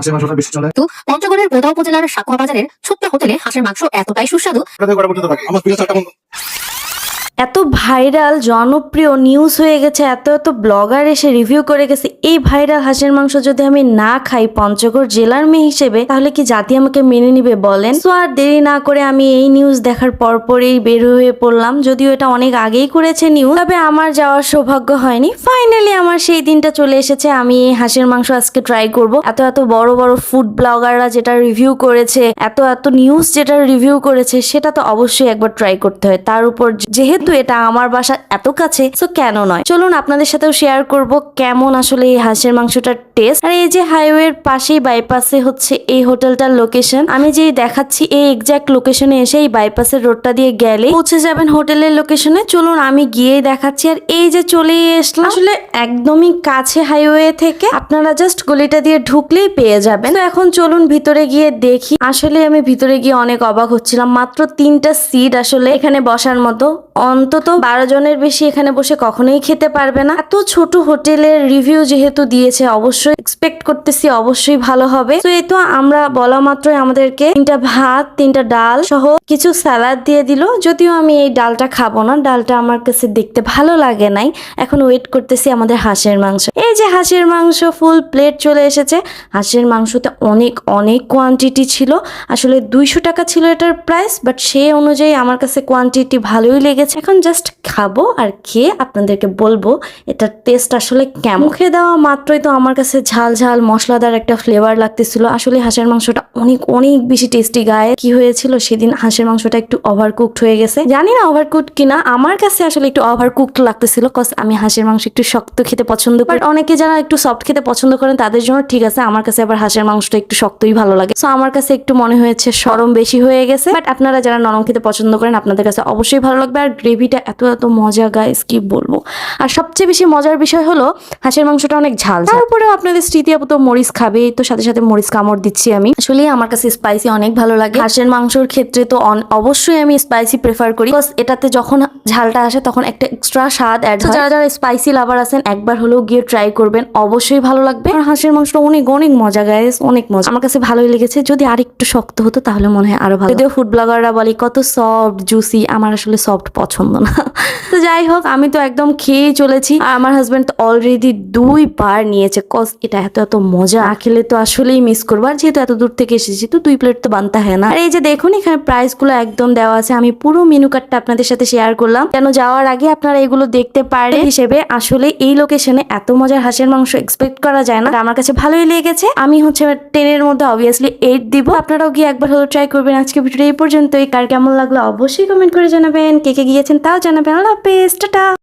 হাঁসের মাংসটা বেশি চলে? কিন্তু পঞ্চগড়ের বোদা উপজেলার সাকুয়া বাজারের ছোট্ট হোটেলে হাঁসের মাংস এতটাই সুস্বাদু। আমার এত ভাইরাল, জনপ্রিয় নিউজ হয়ে গেছে, এত এত ব্লগার এসে রিভিউ করে গেছে, এই ভাইরাল হাঁসের মাংস যদি আমি না খাই পঞ্চগড় জেলার মেয়ে হিসেবে, তাহলে কি জাতি আমাকে মেনে নিবে বলেন? তো আর দেরি না করে আমি এই নিউজ দেখার পরপরই বের হয়ে পড়লাম, যদিও এটা অনেক আগেই করেছে নিউজ তবে আমার যাওয়ার সৌভাগ্য হয়নি। ফাইনালি আমার সেই দিনটা চলে এসেছে, আমি এই হাঁসের মাংস আজকে ট্রাই করব। এত এত বড় বড় ফুড ব্লগাররা যেটা রিভিউ করেছে, এত এত নিউজ যেটা রিভিউ করেছে, সেটা তো অবশ্যই একবার ট্রাই করতে হয়। তার উপর যেহেতু এটা আমার বাসা এত কাছে তো কেন নয়? চলুন আপনাদের সাথেও শেয়ার করব কেমন আসলে এই হাঁসের মাংসটার টেস্ট আর এই যে হাইওয়ের পাশেই বাইপাসে হচ্ছে এই হোটেলটার লোকেশন আমি যে দেখাচ্ছি এই এক্সাক্ট লোকেশনে এসে এই বাইপাসের রোডটা দিয়ে গেলে পৌঁছে যাবেন হোটেলের লোকেশনে চলুন আমি গিয়েই দেখাচ্ছি। আর এই যে চলে এসলাম, আসলে একদমই কাছে হাইওয়ে থেকে আপনারা জাস্ট গলিটা দিয়ে ঢুকলেই পেয়ে যাবেন। তো এখন চলুন ভিতরে গিয়ে দেখি। আসলে আমি ভিতরে গিয়ে অনেক অবাক হচ্ছিলাম। মাত্র তিনটা সিট আসলে এখানে বসার মতো। অন্তত বারো জনের বেশি এখানে বসে কখনোই খেতে পারবে না। এত ছোট হোটেলের রিভিউ যেহেতু দিয়েছে, অবশ্যই এক্সপেক্ট করতেছি অবশ্যই ভালো হবে। তো এই তো আমরা বলা মাত্রই আমাদেরকে তিনটা ভাত, তিনটা ডাল সহ কিছু স্যালাড দিয়ে দিল। যদিও আমি এই ডালটা খাব না, ডালটা আমার কাছে দেখতে ভালো লাগে নাই। এখন ওয়েট করতেছি আমাদের হাঁসের মাংস। এই যে হাঁসের মাংস ফুল প্লেট চলে এসেছে। হাঁসের মাংসতে অনেক অনেক কোয়ান্টিটি ছিল। আসলে দুইশো টাকা ছিল এটার প্রাইস বাট সেই অনুযায়ী আমার কাছে কোয়ান্টিটি ভালোই লেগেছে। জাস্ট খাব আর খেয়ে আপনাদেরকে বলব এটার টেস্ট আসলে কেমন? মুখে দেওয়া মাত্রই তো আমার কাছে ঝাল ঝাল মশলাদার একটা ফ্লেভার লাগতেছিল। আসলে হাঁসের মাংসটা অনেক অনেক বেশি টেস্টি গায়ে কি হয়েছিল? সেদিন হাঁসের মাংসটা একটু ওভার কুকড হয়ে গেছে। জানি না ওভার কুকড কিনা। আমার কাছে আসলে একটু ওভার কুকড লাগতেছিল কজ আমি হাঁসের মাংস একটু শক্ত খেতে পছন্দ করি। অনেকে যারা একটু সফট খেতে পছন্দ করেন, তাদের জন্য ঠিক আছে। আমার কাছে আবার হাঁসের মাংসটা একটু শক্তই ভালো লাগে। সো আমার কাছে একটু মনে হয়েছে সরম বেশি হয়ে গেছে। বাট আপনারা যারা নরম খেতে পছন্দ করেন, আপনাদের কাছে অবশ্যই ভালো লাগবে। আর গ্রেভিটা এত এত মজা গাইস কি বলব? আর সবচেয়ে বেশি মজার বিষয় হলো, হাঁসের মাংসটা অনেক ঝাল। তারপরেও আপনাদের স্মৃতি আপু তো মরিচ খাবে। তো সাথে সাথে মরিচ কামড় দিচ্ছি আমি। আসলে আমার কাছে স্পাইসি অনেক ভালো লাগে। হাঁসের মাংসর ক্ষেত্রে তো অবশ্যই আমি স্পাইসি প্রেফার করি। Because এটাতে যখন ঝালটা আসে তখন একটা এক্সট্রা স্বাদ অ্যাড হয়। যারা যারা স্পাইসি লাভার আছেন একবার হলেও গিয়ে ট্রাই করবেন। অবশ্যই ভালো লাগবে। আর হাঁসের মাংসটা অনেক অনেক মজা গাইস অনেক মজা। আমার কাছে ভালোই লেগেছে। যদি আরেকটু শক্ত হতো তাহলে মনে হয় আরও ভালো যদিও ফুড ব্লগাররা বলে কত সফট জুসি আমার আসলে সফট পছন্দ না। যাই হোক, আমি তো একদম খেয়েই চলেছি। আর আমার হাজবেন্ড তো অলরেডি দুই বার নিয়েছে। কজ এটা এত এত মজা। না খেলে তো আসলেই মিস করব। আর যেহেতু এত দূর থেকে এসেছি, তো দুই প্লেট তো বানতে হয় না। আর এই যে দেখুন, এখানে প্রাইসগুলো একদম দেওয়া আছে। আমি পুরো মেনু কার্ডটা আপনাদের সাথে শেয়ার করলাম। কেন যাওয়ার আগে আপনারা এগুলো দেখতে পারে হিসেবে আসলে এই লোকেশনে এত মজার হাঁসের মাংস এক্সপেক্ট করা যায় না। আমার কাছে ভালোই লেগেছে। আমি হচ্ছে টেনের মধ্যে অবভিয়াসলি এইট দিব। আপনারাও গিয়ে একবার হলো ট্রাই করবেন। আজকে ভিডিওটা এই পর্যন্তই। কার কেমন লাগল অবশ্যই কমেন্ট করে জানাবেন। কে কে গিয়েছেন তাও জানাবেন। আল্লাহ হাফেজ টাটা